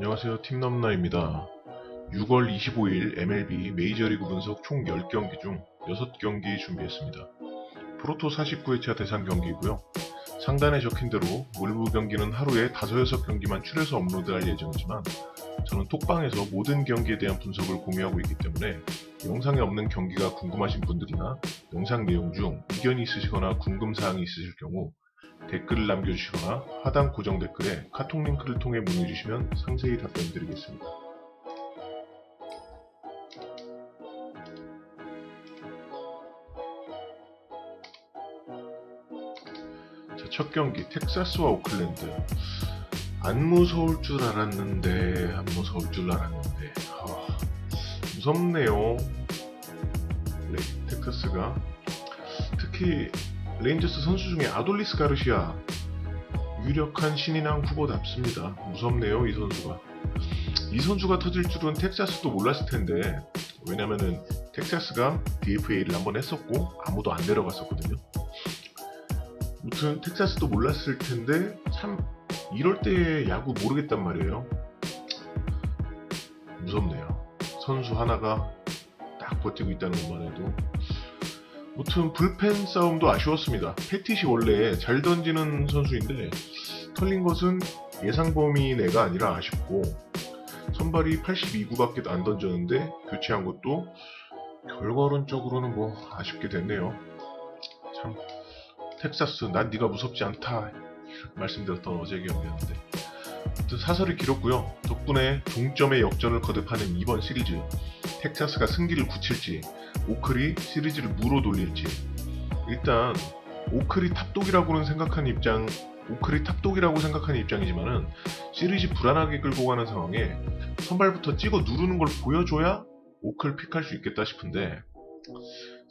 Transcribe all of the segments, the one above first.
안녕하세요. 팀넘나입니다. 6월 25일 MLB 메이저리그 분석 총 10경기 중 6경기 준비했습니다. 프로토 49회차 대상 경기이고요. 상단에 적힌 대로 물부 경기는 하루에 5, 6경기만 추려서 업로드할 예정이지만 저는 톡방에서 모든 경기에 대한 분석을 공유하고 있기 때문에 영상에 없는 경기가 궁금하신 분들이나 영상 내용 중 의견이 있으시거나 궁금사항이 있으실 경우 댓글을 남겨주시거나 하단 고정 댓글에 카톡 링크를 통해 문의주시면 상세히 답변드리겠습니다. 자, 첫 경기 텍사스와 오클랜드 안 무서울 줄 알았는데 안 무서울 줄 알았는데 아, 무섭네요. 네, 텍사스가 특히 레인저스 선수 중에 아돌리스 가르시아 유력한 신인왕 후보답습니다. 무섭네요 이 선수가. 이 선수가 터질 줄은 텍사스도 몰랐을 텐데 왜냐면은 텍사스가 DFA를 한번 했었고 아무도 안 내려갔었거든요. 무튼 텍사스도 몰랐을 텐데 참 이럴 때 야구 모르겠단 말이에요. 무섭네요. 선수 하나가 딱 버티고 있다는 것만 해도 무튼 불펜 싸움도 아쉬웠습니다. 패티시 원래 잘 던지는 선수인데 털린 것은 예상 범위 내가 아니라 아쉽고 선발이 82구밖에 안 던졌는데 교체한 것도 결과론적으로는 뭐 아쉽게 됐네요. 참 텍사스 난 네가 무섭지 않다 말씀드렸던 어제 아무튼 사설이 길었고요. 덕분에 동점의 역전을 거듭하는 이번 시리즈 텍사스가 승기를 굳힐지 오클이 시리즈를 무로 돌릴지 일단 오클이 탑독이라고는 생각하는 입장 오클이 탑독이라고 생각하는 입장이지만은 시리즈 불안하게 끌고 가는 상황에 선발부터 찍어 누르는 걸 보여줘야 오클 픽할 수 있겠다 싶은데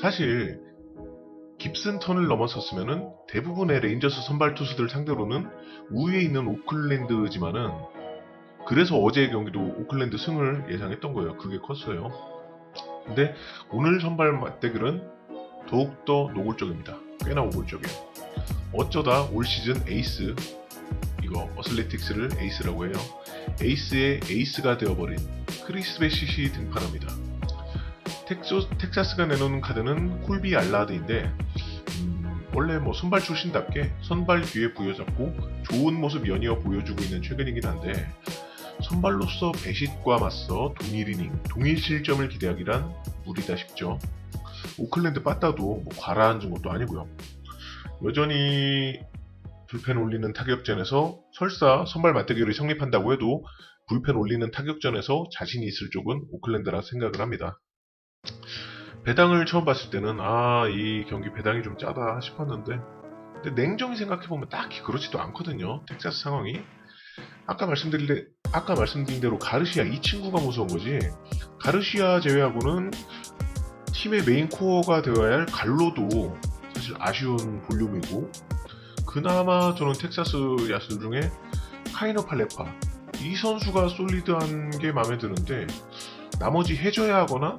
사실 깁슨 턴을 넘어섰으면은 대부분의 레인저스 선발 투수들 상대로는 우위에 있는 오클랜드지만은 그래서 어제의 경기도 오클랜드 승을 예상했던 거예요. 그게 컸어요. 근데 오늘 선발 맞대결은 더욱더 노골적입니다. 꽤나 노골적이에요. 어쩌다 올 시즌 에이스, 이거 어슬레틱스를 에이스라고 해요. 에이스의 에이스가 되어버린 크리스 베시시 등판합니다. 텍소, 텍사스가 내놓는 카드는 콜비 알라드인데 음, 원래 뭐 선발 출신답게 선발 뒤에 부여잡고 좋은 모습 연이어 보여주고 있는 최근이긴 한데 선발로서 배싯과 맞서 동일 이닝, 동일 실점을 기대하기란 무리다 싶죠. 오클랜드 빠따도 뭐 과라앉은 것도 아니고요. 여전히 불펜 올리는 타격전에서 설사 선발 맞대결이 성립한다고 해도 불펜 올리는 타격전에서 자신이 있을 쪽은 오클랜드라 생각을 합니다. 배당을 처음 봤을 때는 아 이 경기 배당이 좀 짜다 싶었는데 근데 냉정히 생각해보면 딱히 그렇지도 않거든요. 텍사스 상황이 아까 말씀드린 대- 아까 말씀드린 대로 가르시아 이 친구가 무서운 거지 가르시아 제외하고는 팀의 메인 코어가 되어야 할 갈로도 사실 아쉬운 볼륨이고 그나마 저는 텍사스 야수 중에 카이너 팔레파 이 선수가 솔리드한 게 마음에 드는데 나머지 해줘야 하거나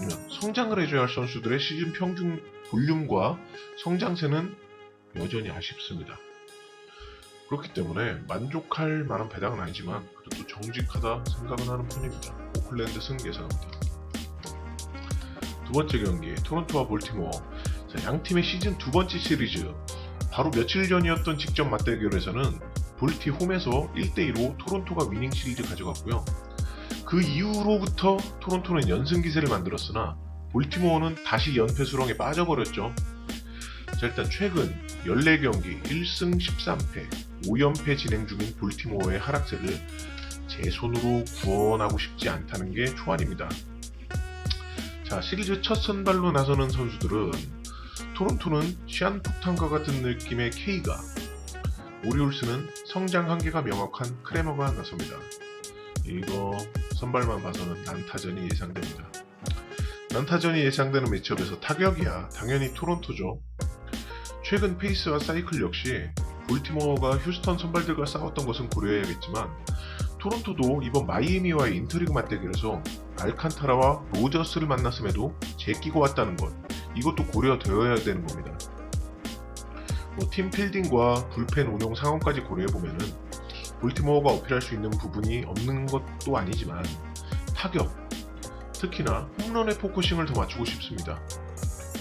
아니면 성장을 해줘야 할 선수들의 시즌 평균 볼륨과 성장세는 여전히 아쉽습니다. 그렇기 때문에 만족할 만한 배당은 아니지만 그래도 정직하다 생각은 하는 편입니다. 오클랜드 승 예상합니다. 두 번째 경기 토론토와 볼티모어 자, 양 팀의 시즌 두 번째 시리즈 바로 며칠 전이었던 직접 맞대결에서는 볼티 홈에서 1대2로 토론토가 위닝 시리즈 가져갔고요. 그 이후로부터 토론토는 연승 기세를 만들었으나 볼티모어는 다시 연패 수렁에 빠져버렸죠. 자, 일단 최근 14경기 1승 13패 5연패 진행 중인 볼티모어의 하락세를 제 손으로 구원하고 싶지 않다는 게 초안입니다. 자, 시리즈 첫 선발로 나서는 선수들은 토론토는 시한폭탄과 같은 느낌의 K가 오리올스는 성장 한계가 명확한 크레머가 나섭니다. 이거 선발만 봐서는 난타전이 예상됩니다. 난타전이 예상되는 매치업에서 타격이야 당연히 토론토죠. 최근 페이스와 사이클 역시 볼티모어가 휴스턴 선발들과 싸웠던 것은 고려해야겠지만 토론토도 이번 마이애미와의 인터리그 맞대결에서 알칸타라와 로저스를 만났음에도 제끼고 왔다는 것 이것도 고려되어야 되는 겁니다. 뭐 팀 필딩과 불펜 운영 상황까지 고려해 보면은 볼티모어가 어필할 수 있는 부분이 없는 것도 아니지만 타격, 특히나 홈런의 포커싱을 더 맞추고 싶습니다.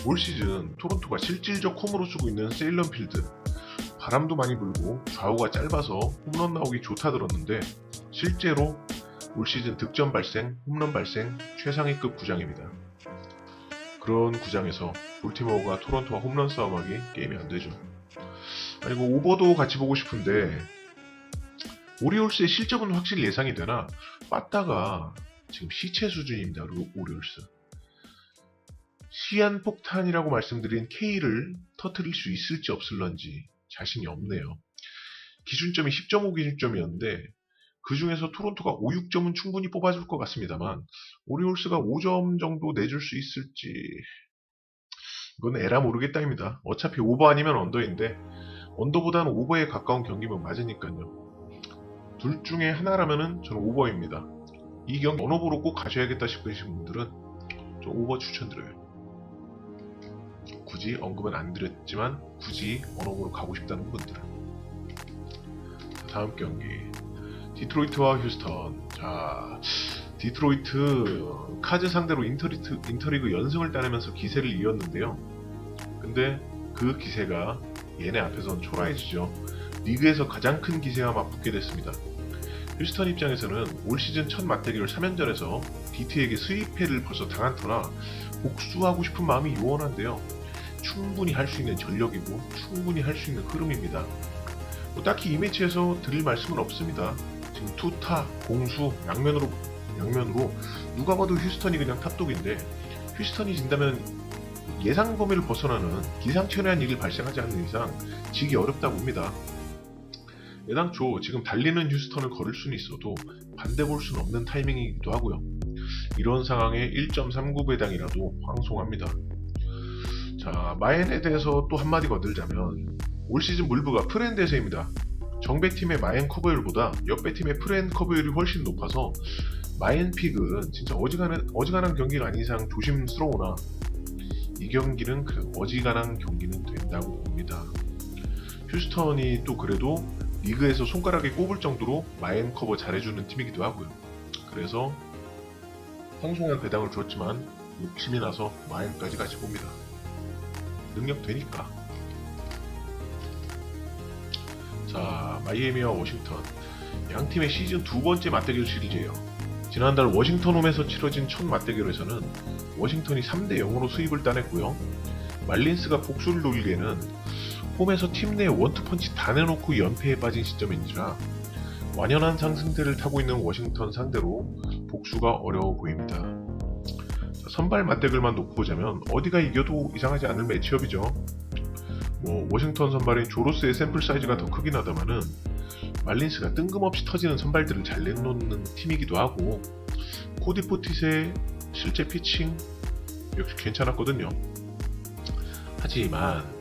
올 시즌 토론토가 실질적 홈으로 쓰고 있는 세일런 필드 바람도 많이 불고 좌우가 짧아서 홈런 나오기 좋다 들었는데 실제로 올 시즌 득점 발생, 홈런 발생 최상위급 구장입니다. 그런 구장에서 볼티모어가 토론토와 홈런 싸움하기 게임이 안 되죠. 아니 고 오버도 같이 보고 싶은데 오리올스의 실적은 확실히 예상이 되나 빠따가 지금 시체 수준입니다. 로- 오리올스. 시한폭탄이라고 말씀드린 K를 터트릴 수 있을지 없을런지 자신이 없네요. 기준점이 10.5 기준점이었는데 그 중에서 토론토가 5, 6점은 충분히 뽑아줄 것 같습니다만 오리올스가 5점 정도 내줄 수 있을지 이건 에라 모르겠다입니다. 어차피 오버 아니면 언더인데 언더보다는 오버에 가까운 경기면 맞으니까요. 둘 중에 하나라면은 저는 오버입니다. 이 경기 언어보로 꼭 가셔야겠다 싶으신 분들은 좀 오버 추천드려요. 굳이 언급은 안 드렸지만 굳이 언어보로 가고 싶다는 분들은. 다음 경기. 디트로이트와 휴스턴. 자 디트로이트 카즈 상대로 인터리트, 인터리그 연승을 따내면서 기세를 이었는데요. 근데 그 기세가 얘네 앞에선 초라해지죠 리그에서 가장 큰 기세와 맞붙게 됐습니다. 휴스턴 입장에서는 올 시즌 첫 맞대결 3연전에서 DT에게 스위패를 벌써 당한 터라 복수하고 싶은 마음이 요원한데요. 충분히 할 수 있는 전력이고 충분히 할 수 있는 흐름입니다. 뭐 딱히 이 매치에서 드릴 말씀은 없습니다. 지금 투타, 공수, 양면으로 양면으로 누가 봐도 휴스턴이 그냥 탑독인데 휴스턴이 진다면 예상 범위를 벗어나는 기상천외한 일이 발생하지 않는 이상 지기 어렵다 봅니다. 애당초 지금 달리는 휴스턴을 걸을 수는 있어도 반대 볼 수는 없는 타이밍이기도 하고요. 이런 상황에 1.39배당이라도 황송합니다. 자, 마엔에 대해서 또 한마디 거들자면 올 시즌 물부가 프렌 대세입니다. 정배팀의 마엔 커버율보다 옆배팀의 프렌 커버율이 훨씬 높아서 마엔 픽은 진짜 어지간한, 어지간한 경기가 아닌 이상 조심스러우나 이 경기는 그 어지간한 경기는 된다고 봅니다. 휴스턴이 또 그래도 리그에서 손가락에 꼽을 정도로 마엔 커버 잘해주는 팀이기도 하고요. 그래서 황송한 배당을 줬지만 욕심이 나서 마엔까지 같이 봅니다. 능력 되니까. 자, 마이애미와 워싱턴. 양 팀의 시즌 두 번째 맞대결 시리즈예요. 지난달 워싱턴 홈에서 치러진 첫 맞대결에서는 워싱턴이 3대 0으로 수입을 따냈고요. 말린스가 복수를 노리기에는 홈에서 팀 내 원투펀치 다 내놓고 연패에 빠진 시점인지라 완연한 상승세를 타고 있는 워싱턴 상대로 복수가 어려워 보입니다. 자, 선발 맞대결만 놓고 보자면 어디가 이겨도 이상하지 않을 매치업이죠. 뭐 워싱턴 선발인 조로스의 샘플 사이즈가 더 크긴 하다마는 말린스가 뜬금없이 터지는 선발들을 잘 내놓는 팀이기도 하고 코디 포티스의 실제 피칭 역시 괜찮았거든요. 하지만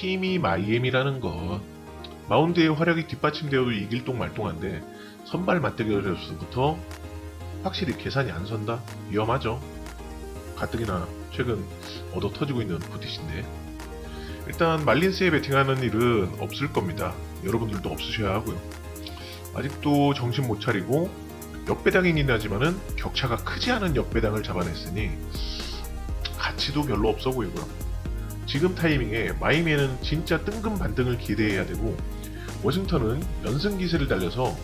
팀이 마이애미라는 것 마운드의 활약이 뒷받침되어도 이길 똥 말똥한데 선발 맞대결에서부터 확실히 계산이 안 선다? 위험하죠. 가뜩이나 최근 얻어 터지고 있는 포티스인데 일단 말린스에 베팅하는 일은 없을 겁니다. 여러분들도 없으셔야 하고요. 아직도 정신 못 차리고 역배당이긴 하지만은 격차가 크지 않은 역배당을 잡아냈으니 가치도 별로 없어 보이고요. 지금 타이밍에 마이미에는 진짜 뜬금 반등을 기대해야 되고 워싱턴은 연승 기세를 달려서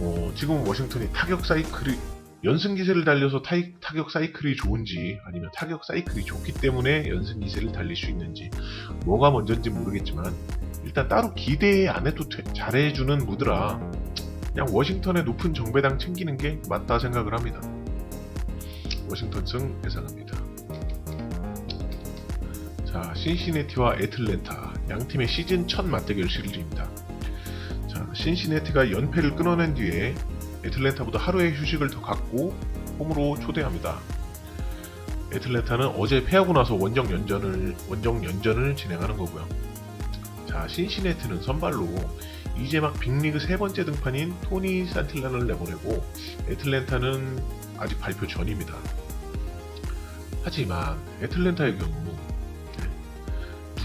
어, 지금 워싱턴이 타격 사이클이 연승 기세를 달려서 타이, 타격 사이클이 좋은지 아니면 타격 사이클이 좋기 때문에 연승 기세를 달릴 수 있는지 뭐가 먼저인지 모르겠지만 일단 따로 기대 안 해도 돼- 잘해주는 무드라 그냥 워싱턴의 높은 정배당 챙기는 게 맞다 생각을 합니다. 워싱턴 승 예상합니다. 자, 신시내티와 애틀랜타 양 팀의 시즌 첫 맞대결 시리즈입니다. 자, 신시내티가 연패를 끊어낸 뒤에 애틀랜타보다 하루의 휴식을 더 갖고 홈으로 초대합니다. 애틀랜타는 어제 패하고 나서 원정 연전을 원정 연전을 진행하는 거고요. 자, 신시내티는 선발로 이제 막 빅리그 세 번째 등판인 토니 산틸란을 내보내고 애틀랜타는 아직 발표 전입니다. 하지만 애틀랜타의 경우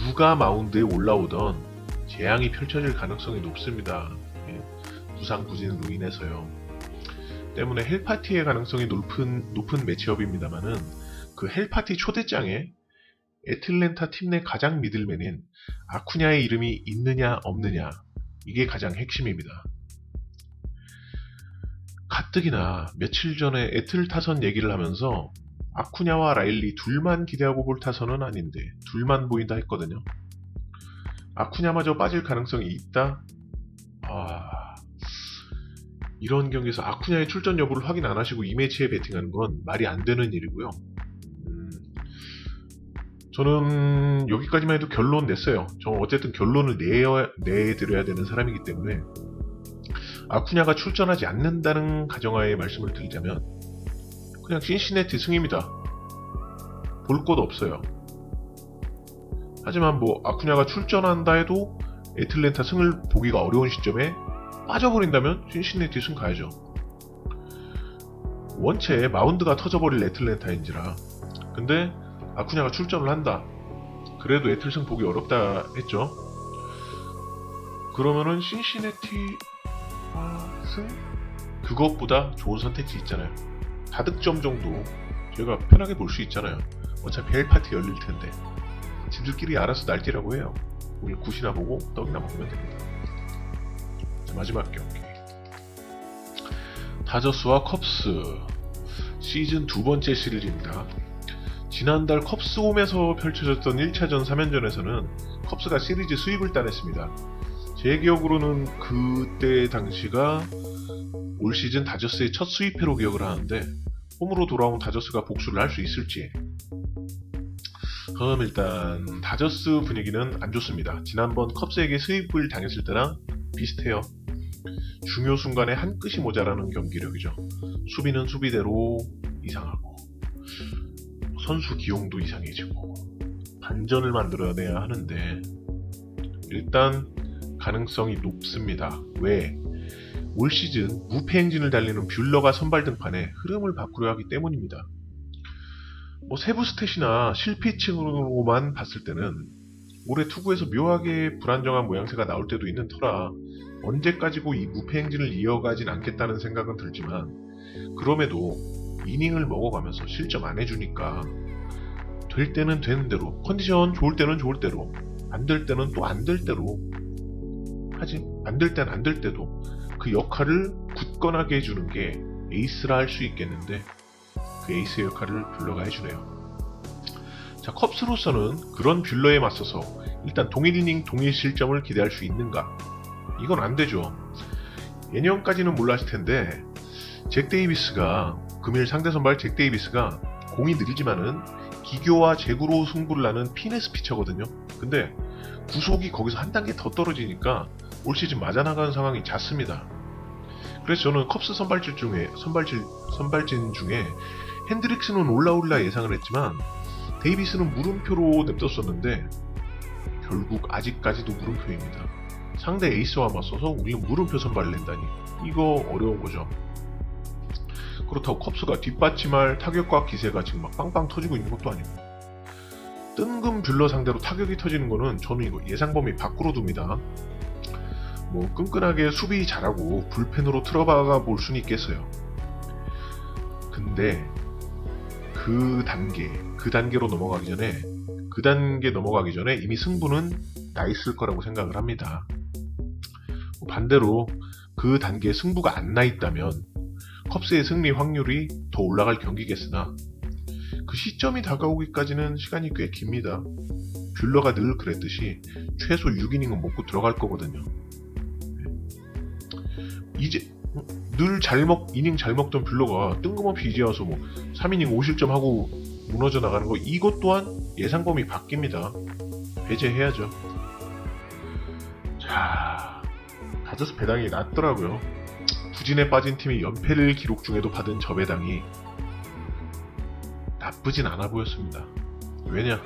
누가 마운드에 올라오던 재앙이 펼쳐질 가능성이 높습니다. 부상 부진으로 인해서요. 때문에 헬파티의 가능성이 높은 높은 매치업입니다만은 그 헬파티 초대장에 애틀랜타 팀 내 가장 미들맨인 아쿠냐의 이름이 있느냐 없느냐 이게 가장 핵심입니다. 가뜩이나 며칠 전에 애틀 타선 얘기를 하면서 아쿠냐와 라일리 둘만 기대하고 볼 타선은 아닌데 둘만 보인다 했거든요. 아쿠냐마저 빠질 가능성이 있다? 아 이런 경기에서 아쿠냐의 출전 여부를 확인 안 하시고 이 매치에 베팅하는 건 말이 안 되는 일이고요. 음, 저는 여기까지만 해도 결론 냈어요. 저는 어쨌든 결론을 내어, 내드려야 되는 사람이기 때문에 아쿠냐가 출전하지 않는다는 가정하에 말씀을 드리자면 그냥 신시내티 승입니다. 볼곳 없어요. 하지만 뭐 아쿠냐가 출전한다 해도 애틀랜타 승을 보기가 어려운 시점에 빠져버린다면 신시내티 승 가야죠. 원체 마운드가 터져버릴 애틀랜타인지라 근데 아쿠냐가 출전을 한다. 그래도 애틀승 보기 어렵다 했죠. 그러면은 신시내티 아, 승? 그것보다 좋은 선택지 있잖아요. 다득점 정도 저희가 편하게 볼 수 있잖아요. 어차피 헬파티 열릴 텐데. 지들끼리 알아서 날뛰라고 해요. 오늘 굿이나 보고 떡이나 먹으면 됩니다. 자, 마지막 경기. 다저스와 컵스. 시즌 두 번째 시리즈입니다. 지난달 컵스 홈에서 펼쳐졌던 1차전 3연전에서는 컵스가 시리즈 수입을 따냈습니다. 제 기억으로는 그때 당시가 올 시즌 다저스의 첫 수입회로 기억을 하는데 홈으로 돌아온 다저스가 복수를 할 수 있을지 그럼 일단 다저스 분위기는 안 좋습니다. 지난번 컵스에게 수입을 당했을 때랑 비슷해요. 중요 순간에 한 끗이 모자라는 경기력이죠. 수비는 수비대로 이상하고 선수 기용도 이상해지고 반전을 만들어내야 하는데 일단 가능성이 높습니다. 왜? 올 시즌 무패 행진을 달리는 뷰러가 선발 등판에 흐름을 바꾸려 하기 때문입니다. 뭐 세부 스탯이나 실피칭으로만 봤을 때는 올해 투구에서 묘하게 불안정한 모양새가 나올 때도 있는 터라 언제까지고 이 무패 행진을 이어가진 않겠다는 생각은 들지만 그럼에도 이닝을 먹어가면서 실점 안 해주니까 될 때는 되는 대로 컨디션 좋을 때는 좋을 대로 안 될 때는 또 안 될 대로 하지 안 될 때는 안 될 때도 그 역할을 굳건하게 해주는 게 에이스라 할 수 있겠는데 그 에이스 역할을 뷰러가 해주네요. 자 컵스로서는 그런 뷰러에 맞서서 일단 동일 이닝 동일 실점을 기대할 수 있는가? 이건 안 되죠. 예년까지는 몰랐을 텐데 잭 데이비스가 금일 상대 선발 잭 데이비스가 공이 느리지만은 기교와 제구로 승부를 나는 피네스 피처거든요. 근데 구속이 거기서 한 단계 더 떨어지니까 올 시즌 맞아나가는 상황이 잦습니다. 그래서 저는 컵스 선발진 중에 선발진 선발진 중에 핸드릭스는 올라올라 예상을 했지만 데이비스는 물음표로 냅뒀었는데 결국 아직까지도 물음표입니다. 상대 에이스와 맞서서 우리는 물음표 선발을 낸다니 이거 어려운 거죠. 그렇다고 컵스가 뒷받침할 타격과 기세가 지금 막 빵빵 터지고 있는 것도 아니고 뜬금 뷰러 상대로 타격이 터지는 거는 저는 이거 예상 범위 밖으로 둡니다. 뭐 끈끈하게 수비 잘하고 불펜으로 틀어박아 볼 수는 있겠어요. 근데 그 단계, 그 단계로 넘어가기 전에 그 단계 넘어가기 전에 이미 승부는 나 있을 거라고 생각을 합니다. 뭐 반대로 그 단계에 승부가 안 나 있다면 컵스의 승리 확률이 더 올라갈 경기겠으나 그 시점이 다가오기까지는 시간이 꽤 깁니다. 뷰러가 늘 그랬듯이 최소 6이닝은 먹고 들어갈 거거든요. 이제 늘 잘 먹, 이닝 잘 먹던 뷰러가 뜬금없이 이제 와서 뭐 3이닝 5실점 하고 무너져 나가는 거 이것 또한 예상 범위 바뀝니다. 배제해야죠. 자, 다저스 배당이 낮더라고요. 부진에 빠진 팀이 연패를 기록 중에도 받은 저 배당이 나쁘진 않아 보였습니다. 왜냐?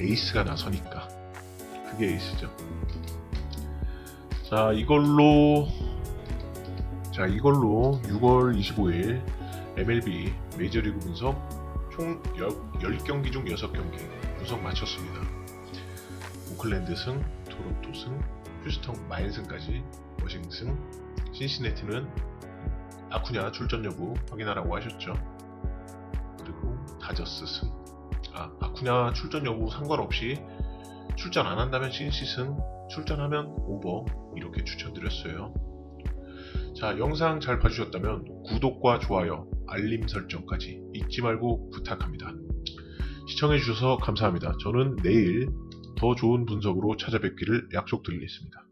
에이스가 나서니까. 그게 에이스죠. 자, 이걸로 자, 이걸로 6월 25일 MLB 메이저리그 분석 총 10 경기 중 6경기 분석 마쳤습니다. 오클랜드 승, 토론토 승, 휴스턴 마인승까지 워싱턴, 신시내티는 아쿠냐 출전 여부 확인하라고 하셨죠. 그리고 다저스 승. 아, 아쿠냐 출전 여부 상관없이 출전 안 한다면 신시승, 출전하면 오버 이렇게 추천드렸어요. 자, 영상 잘 봐주셨다면 구독과 좋아요, 알림 설정까지 잊지 말고 부탁합니다. 시청해주셔서 감사합니다. 저는 내일 더 좋은 분석으로 찾아뵙기를 약속드리겠습니다.